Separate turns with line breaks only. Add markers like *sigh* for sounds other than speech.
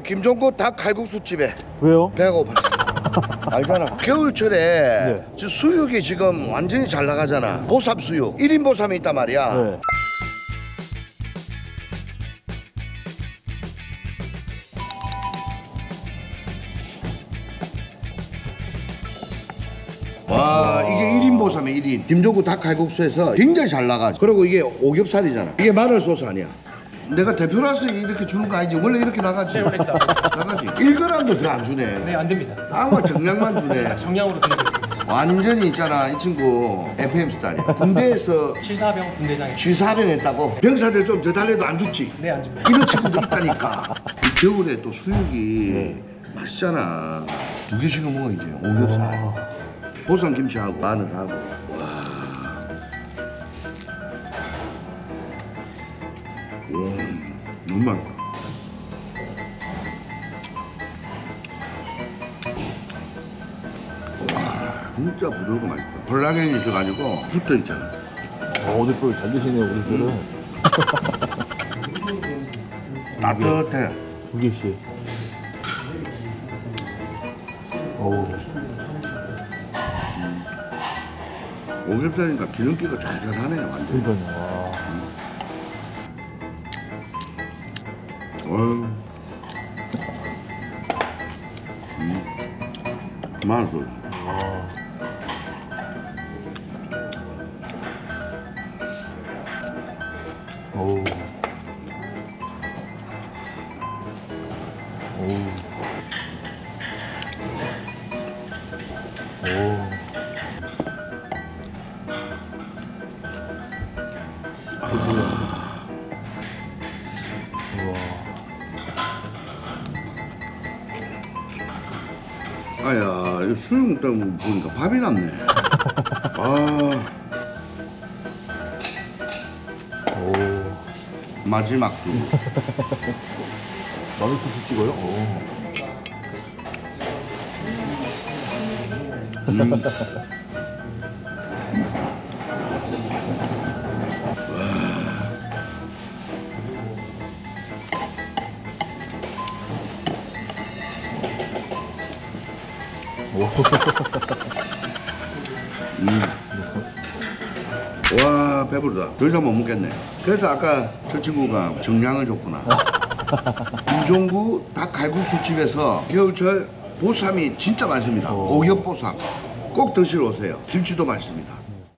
오늘 김종국 닭 칼국수 집에
왜요?
배고파. *laughs* 알잖아. 겨울철에
네.
지금 수육이 지금 완전히 잘 나가잖아. 보쌈 수육. 1인 보쌈이 있단 말이야.
네.
와 이게 1인 보쌈에 1인 김종국 닭 칼국수에서 굉장히 잘 나가 그리고 이게 오겹살이잖아 이게 마늘 소스 아니야 내가 대표라서 이렇게 주는 거 아니지. 원래 이렇게 나가지.
네, 원래 이렇게
나가지. 1g도 더 안 주네.
네, 안 됩니다.
아무 정량만 주네.
정량으로 드리고 있습니다.
완전히 있잖아 이 친구. FM 스타일이야 군대에서
취사병 군대장에
G4병 했다고? 병사들 좀 더 달래도 안 죽지?
네, 안 줍니다.
이런 친구도 있다니까. 이 겨울에 또 수육이 맛있잖아. 두 개씩은 먹어야지 오겹살. 보쌈 김치하고 마늘하고 와. 음, 너무 맛있다 와 진짜 부드럽고 맛있다 콜라겐이 있어가지고 붙어있잖아
어, 오늘 또잘 드시네요, 오늘들은.
따뜻해
두 개씩. 어우.
오겹살이니까 기름기가 잘잘하네 완전
그러니까요. 와.
어휴. 음. 마늘
와. 어우. 어우. 오. 우
아야 이거 수육 먹다 보니까 밥이 남네 *laughs* 아
오.
마지막 두
마늘 소스 찍어요? 오.
음. *laughs* *laughs* 음. 와 배부르다. 더 이상 못 먹겠네. 그래서 아까 저 친구가 정량을 줬구나. 김종구 닭 갈국수 집에서 겨울철 보쌈이 진짜 많습니다.
오.
오겹보쌈. 꼭 드시러 오세요. 김치도 맛있습니다